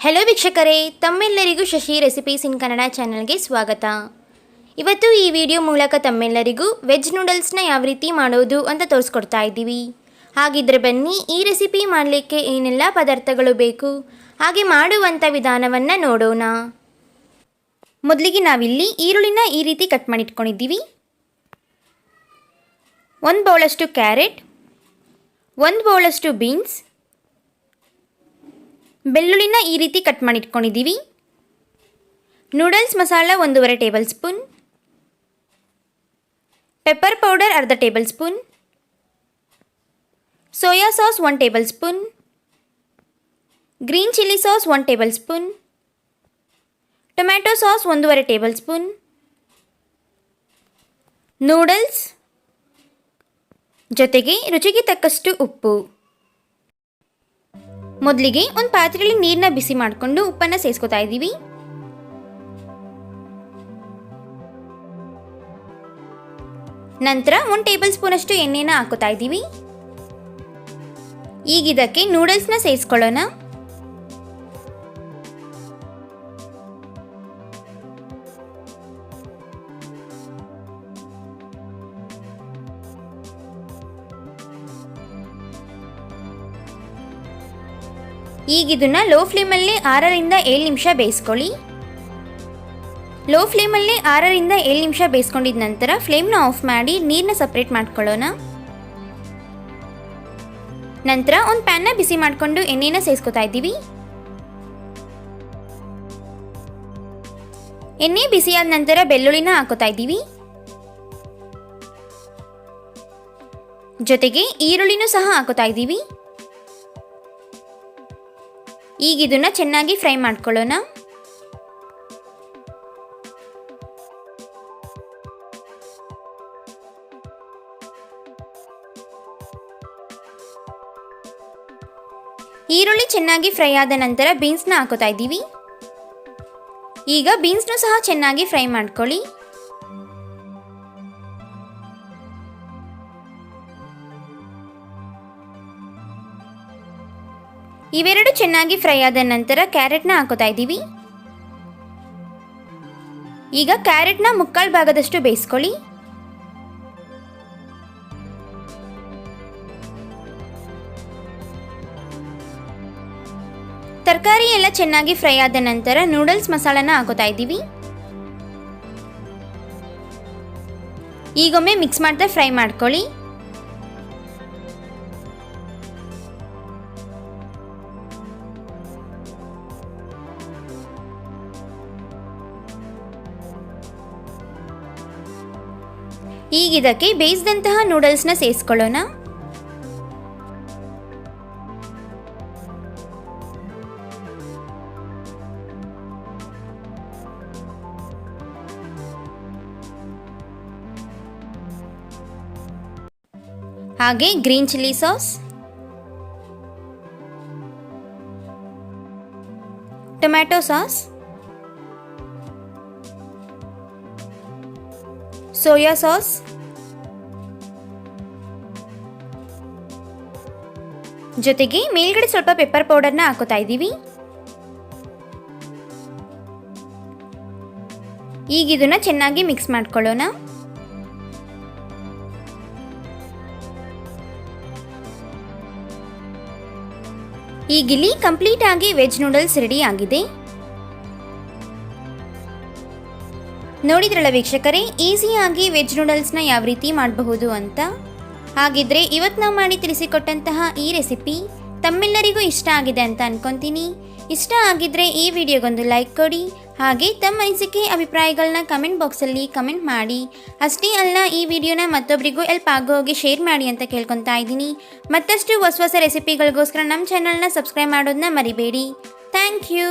Hello ವೀಕ್ಷಕರೇ, ತಮ್ಮೆಲ್ಲರಿಗೂ Shashi recipes ಇನ್ ಕನ್ನಡ ಚಾನಲ್ಗೆ ಸ್ವಾಗತ. ಇವತ್ತು ಈ ವಿಡಿಯೋ ಮೂಲಕ ತಮ್ಮೆಲ್ಲರಿಗೂ ವೆಜ್ ನೂಡಲ್ಸ್ನ ಯಾವ ರೀತಿ ಮಾಡೋದು ಅಂತ ತೋರಿಸ್ಕೊಡ್ತಾ ಇದ್ದೀವಿ. ಹಾಗಿದ್ರೆ ಬನ್ನಿ, ಈ ರೆಸಿಪಿ ಮಾಡಲಿಕ್ಕೆ ಏನೆಲ್ಲ ಪದಾರ್ಥಗಳು ಬೇಕು? ಹಾಗೆ ಮಾಡುವಂಥ ವಿಧಾನವನ್ನು ನೋಡೋಣ. ಮೊದಲಿಗೆ ನಾವಿಲ್ಲಿ ಈರುಳ್ಳಿನ ಈ ರೀತಿ ಕಟ್ ಮಾಡಿಟ್ಕೊಂಡಿದ್ದೀವಿ. ಒಂದು ಬೌಳಷ್ಟು ಕ್ಯಾರೆಟ್ ಒಂದು ಬೌಳಷ್ಟು ಬೀನ್ಸ್ ಬೆಳ್ಳುಳ್ಳಿನ ಈ ರೀತಿ ಕಟ್ ಮಾಡಿಟ್ಕೊಂಡಿದ್ದೀವಿ. ನೂಡಲ್ಸ್ ಮಸಾಲ ಒಂದೂವರೆ ಟೇಬಲ್ ಸ್ಪೂನ್. ಪೆಪ್ಪರ್ ಪೌಡರ್ ಅರ್ಧ tablespoon. Soya sauce one tablespoon. Green chilli sauce one tablespoon. Tomato sauce ಒಂದೂವರೆ ಟೇಬಲ್ ಸ್ಪೂನ್. ನೂಡಲ್ಸ್ ಜೊತೆಗೆ ರುಚಿಗೆ ತಕ್ಕಷ್ಟು ಉಪ್ಪು. ಮೊದಲಿಗೆ ಒಂದು ಪಾತ್ರೆಯಲ್ಲಿ ನೀರನ್ನ ಬಿಸಿ ಮಾಡಿಕೊಂಡು ಉಪ್ಪನ್ನು ಸೇರಿಸ್ಕೊತಾ ಇದ್ದೀವಿ. ನಂತರ ಒಂದು ಟೇಬಲ್ ಸ್ಪೂನಷ್ಟು ಎಣ್ಣೆನ ಹಾಕೋತಾ ಇದ್ದೀವಿ. ಈಗ ಇದಕ್ಕೆ ನೂಡಲ್ಸ್ನ ಸೇರಿಸ್ಕೊಳ್ಳೋಣ ಈಗ ಇದನ್ನು ಲೋ ಫ್ಲೇಮಲ್ಲಿ ಆರರಿಂದ ಏಳು ನಿಮಿಷ ಬೇಯಿಸ್ಕೊಳ್ಳಿ. ಲೋ ಫ್ಲೇಮಲ್ಲಿ ಆರರಿಂದ ಏಳು ನಿಮಿಷ ಬೇಯಿಸ್ಕೊಂಡಿದ್ದ ನಂತರ ಫ್ಲೇಮ್ನ ಆಫ್ ಮಾಡಿ ನೀರನ್ನ ಸಪ್ರೇಟ್ ಮಾಡ್ಕೊಳ್ಳೋಣ. ನಂತರ ಒಂದು ಪ್ಯಾನ್ನ ಬಿಸಿ ಮಾಡಿಕೊಂಡು ಎಣ್ಣೆನ ಸೇರಿಸ್ಕೊತಾ ಇದ್ದೀವಿ. ಎಣ್ಣೆ ಬಿಸಿಯಾದ ನಂತರ ಬೆಳ್ಳುಳ್ಳಿನ ಹಾಕೋತಾ ಇದ್ದೀವಿ. ಜೊತೆಗೆ ಈರುಳ್ಳಿನೂ ಸಹ ಹಾಕೋತಾ ಇದ್ದೀವಿ. ಈಗ ಇದನ್ನು ಚೆನ್ನಾಗಿ ಫ್ರೈ ಮಾಡ್ಕೊಳ್ಳೋಣ. ಈರುಳ್ಳಿ ಚೆನ್ನಾಗಿ ಫ್ರೈ ಆದ ನಂತರ ಬೀನ್ಸ್ನ ಹಾಕೋತಾ ಇದ್ದೀವಿ. ಈಗ ಬೀನ್ಸ್ನೂ ಸಹ ಚೆನ್ನಾಗಿ ಫ್ರೈ ಮಾಡ್ಕೊಳ್ಳಿ. ಇವೆರಡು ಚೆನ್ನಾಗಿ ಫ್ರೈ ಆದ ನಂತರ ಕ್ಯಾರೆಟ್ನ ಹಾಕೋತಾ ಇದ್ದೀವಿ. ಈಗ ಕ್ಯಾರೆಟ್ನ ಮುಕ್ಕಾಲು ಭಾಗದಷ್ಟು ಬೇಯಿಸ್ಕೊಳ್ಳಿ. ತರಕಾರಿ ಎಲ್ಲ ಚೆನ್ನಾಗಿ ಫ್ರೈ ಆದ ನಂತರ ನೂಡಲ್ಸ್ ಮಸಾಲಾನ ಹಾಕೋತಾ ಇದ್ದೀವಿ. ಈಗೊಮ್ಮೆ ಮಿಕ್ಸ್ ಮಾಡ್ತಾ ಫ್ರೈ ಮಾಡ್ಕೊಳ್ಳಿ. ಈಗ ಇದಕ್ಕೆ ಬೇಯಿಸಿದಂತಹ ನೂಡಲ್ಸ್ನ ಸೇರಿಸ್ಕೊಳ್ಳೋಣ. ಹಾಗೆ green chilli sauce tomato sauce soya sauce? ಜೊತೆಗೆ ಮೇಲ್ಗಡೆ ಸ್ವಲ್ಪ ಪೆಪ್ಪರ್ ಪೌಡರ್ನ ಹಾಕೋತಾ ಇದ್ದೀವಿ. ಈಗ ಇದನ್ನ ಚೆನ್ನಾಗಿ ಮಿಕ್ಸ್ ಮಾಡ್ಕೊಳ್ಳೋಣ. ಈಗಿಲ್ಲಿ ಕಂಪ್ಲೀಟ್ ಆಗಿ ವೆಜ್ ನೂಡಲ್ಸ್ ರೆಡಿ ಆಗಿದೆ. ನೋಡಿದ್ರಲ್ಲ ವೀಕ್ಷಕರೇ? ಈಸಿಯಾಗಿ ವೆಜ್ ನೂಡಲ್ಸ್ನ ಯಾವ ರೀತಿ ಮಾಡಬಹುದು ಅಂತ? ಹಾಗಿದ್ರೆ ಇವತ್ತು ನಾವು ಮಾಡಿ ತಿಳಿಸಿಕೊಟ್ಟಂತಹ ಈ ರೆಸಿಪಿ ತಮ್ಮೆಲ್ಲರಿಗೂ ಇಷ್ಟ ಆಗಿದೆ ಅಂತ ಅನ್ಕೊಂತೀನಿ. ಇಷ್ಟ ಆಗಿದ್ರೆ ಈ ವಿಡಿಯೋಗೊಂದು ಲೈಕ್ ಕೊಡಿ, ಹಾಗೆ ತಮ್ಮ ಅನಿಸಿಕೆ ಅಭಿಪ್ರಾಯಗಳನ್ನ ಕಮೆಂಟ್ ಬಾಕ್ಸಲ್ಲಿ ಕಮೆಂಟ್ ಮಾಡಿ. ಅಷ್ಟೇ ಅಲ್ಲ, ಈ ವಿಡಿಯೋನ ಮತ್ತೊಬ್ಬರಿಗೂ ಎಲ್ಪ್ ಆಗೋ ಹೋಗಿ ಶೇರ್ ಮಾಡಿ ಅಂತ ಕೇಳ್ಕೊತಾ ಇದ್ದೀನಿ. ಮತ್ತಷ್ಟು ಹೊಸ ಹೊಸ ರೆಸಿಪಿಗಳಿಗೋಸ್ಕರ ನಮ್ಮ ಚಾನಲ್ನ ಸಬ್ಸ್ಕ್ರೈಬ್ ಮಾಡೋದನ್ನ ಮರಿಬೇಡಿ. Thank you!